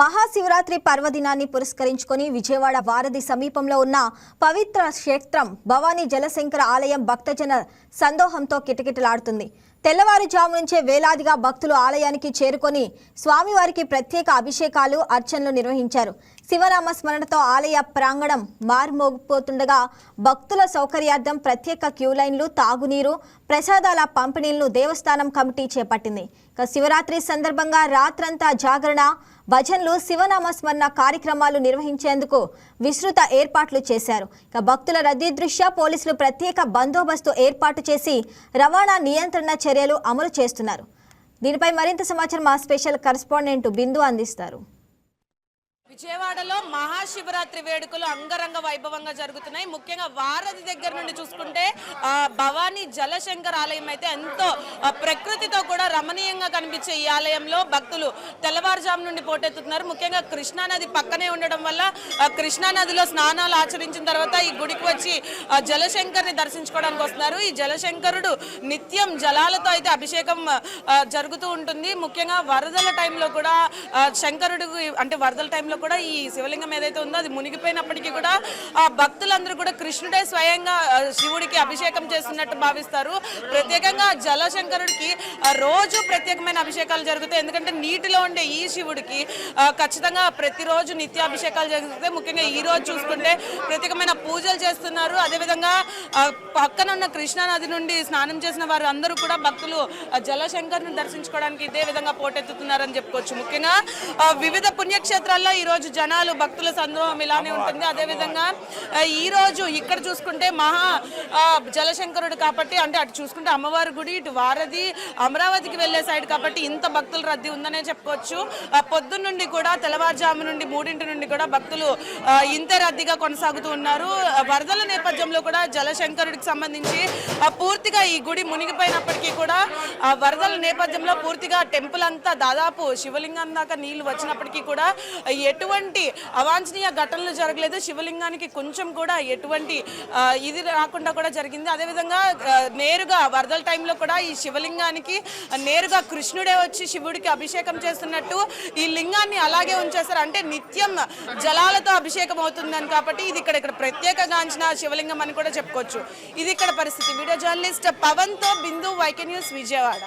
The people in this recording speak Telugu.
మహాశివరాత్రి పర్వదినాన్ని పురస్కరించుకొని విజయవాడ వారధి సమీపంలో ఉన్న పవిత్ర క్షేత్రం భవానీ జలశంకర ఆలయం భక్తజన సందోహంతో కిటకిటలాడుతుంది. తెల్లవారుజాము నుంచే వేలాదిగా భక్తులు ఆలయానికి చేరుకొని స్వామివారికి ప్రత్యేక అభిషేకాలు అర్చనలు నిర్వహించారు. శివరామ స్మరణతో ఆలయ ప్రాంగణం మారుమోగిపోతుండగా భక్తుల సౌకర్యార్థం ప్రత్యేక క్యూ లైన్లు తాగునీరు ప్రసాదాల పంపిణీలను దేవస్థానం కమిటీ చేపట్టింది. ఇక శివరాత్రి సందర్భంగా రాత్రంతా జాగరణ భజన్లు శివనామ స్మరణ కార్యక్రమాలు నిర్వహించేందుకు విస్తృత ఏర్పాట్లు చేశారు. ఇక భక్తుల రద్దీ దృష్ట్యా పోలీసులు ప్రత్యేక బందోబస్తు ఏర్పాటు చేసి రవాణా నియంత్రణ చర్యలు అమలు చేస్తున్నారు. దీనిపై మరింత సమాచారం మా స్పెషల్ కరస్పాండెంట్ బిందు అందిస్తారు. విజయవాడలో మహాశివరాత్రి వేడుకలు అంగరంగ వైభవంగా జరుగుతున్నాయి. ముఖ్యంగా వారధి దగ్గర నుండి చూసుకుంటే భవానీ జలశంకర్ ఆలయం అయితే ఎంతో ప్రకృతితో కూడా రమణీయంగా కనిపించే ఈ ఆలయంలో భక్తులు తెల్లవారుజాము నుండి పోటెత్తుతున్నారు. ముఖ్యంగా కృష్ణానది పక్కనే ఉండడం వల్ల కృష్ణానదిలో కృష్ణా నదిలో స్నానాలు ఆచరించిన తర్వాత ఈ గుడికి వచ్చి జలశంకర్ని దర్శించుకోవడానికి వస్తున్నారు. ఈ జలశంకరుడు నిత్యం జలాలతో అయితే అభిషేకం జరుగుతూ ఉంటుంది. ముఖ్యంగా వరదల టైంలో కూడా శంకరుడు అంటే వరదల టైంలో కూడా ఈ శివలింగం ఏదైతే ఉందో అది మునిగిపోయినప్పటికీ కూడా ఆ భక్తులందరూ కూడా కృష్ణుడే స్వయంగా శివుడికి అభిషేకం చేస్తున్నట్టు భావిస్తారు. ప్రత్యేకంగా జలశంకరుడికి రోజు ప్రత్యేకమైన అభిషేకాలు జరుగుతాయి. ఎందుకంటే నీటిలో ఉండే ఈ శివుడికి ఖచ్చితంగా ప్రతిరోజు నిత్య అభిషేకాలు జరుగుతాయి. ముఖ్యంగా ఈ రోజు చూసుకుంటే ప్రత్యేకమైన పూజలు చేస్తున్నారు. అదేవిధంగా ఆ, పక్కన ఉన్న కృష్ణా నది నుండి స్నానం చేసిన వారు అందరూ కూడా భక్తులు జలశంకర్ని దర్శించుకోవడానికి ఇదే విధంగా పోటెత్తుతున్నారని చెప్పుకోవచ్చు. ముఖ్యంగా వివిధ పుణ్యక్షేత్రాల్లో ఈ రోజు జనాలు భక్తుల సందోహం ఇలానే ఉంటుంది. అదేవిధంగా ఈరోజు ఈ రోజు ఇక్కడ చూసుకుంటే మహా జలశంకరుడు కాబట్టి అంటే అటు చూసుకుంటే అమ్మవారి గుడి ఇటు వారధి అమరావతికి వెళ్ళే సైడ్ కాబట్టి ఇంత భక్తుల రద్దీ ఉందనే చెప్పుకోవచ్చు. ఆ, పొద్దున్న నుండి కూడా తెల్లవారుజాము నుండి మూడింటి నుండి కూడా భక్తులు ఇంత రద్దీగా కొనసాగుతూ ఉన్నారు. వరదల నేపథ్యంలో కూడా జలశంకరుడికి సంబంధించి పూర్తిగా ఈ గుడి మునిగిపోయినప్పటికీ కూడా వరదల నేపథ్యంలో పూర్తిగా టెంపుల్ అంతా దాదాపు శివలింగం దాకా నీళ్ళు వచ్చినప్పటికీ కూడా ఎటువంటి అవాంఛనీయ ఘటనలు జరగలేదు. శివలింగానికి కొంచెం కూడా ఎటువంటి ఇది రాకుండా కూడా జరిగింది. అదేవిధంగా నేరుగా వరదల టైంలో కూడా ఈ శివలింగానికి నేరుగా కృష్ణుడే వచ్చి శివుడికి అభిషేకం చేస్తున్నట్టు ఈ లింగాన్ని అలాగే ఉంచేస్తారు అంటే నిత్యం జలాలతో అభిషేకం అవుతుందని కాబట్టి ఇది ఇక్కడ ఇక్కడ ప్రత్యేకగాంచిన శివలింగం అని కూడా చెప్పుకోవచ్చు. ఇది ఇక్కడ పరిస్థితి. వీడియో జర్నలిస్ట్ పవన్తో బిందు వైకే న్యూస్ విజయవాడ.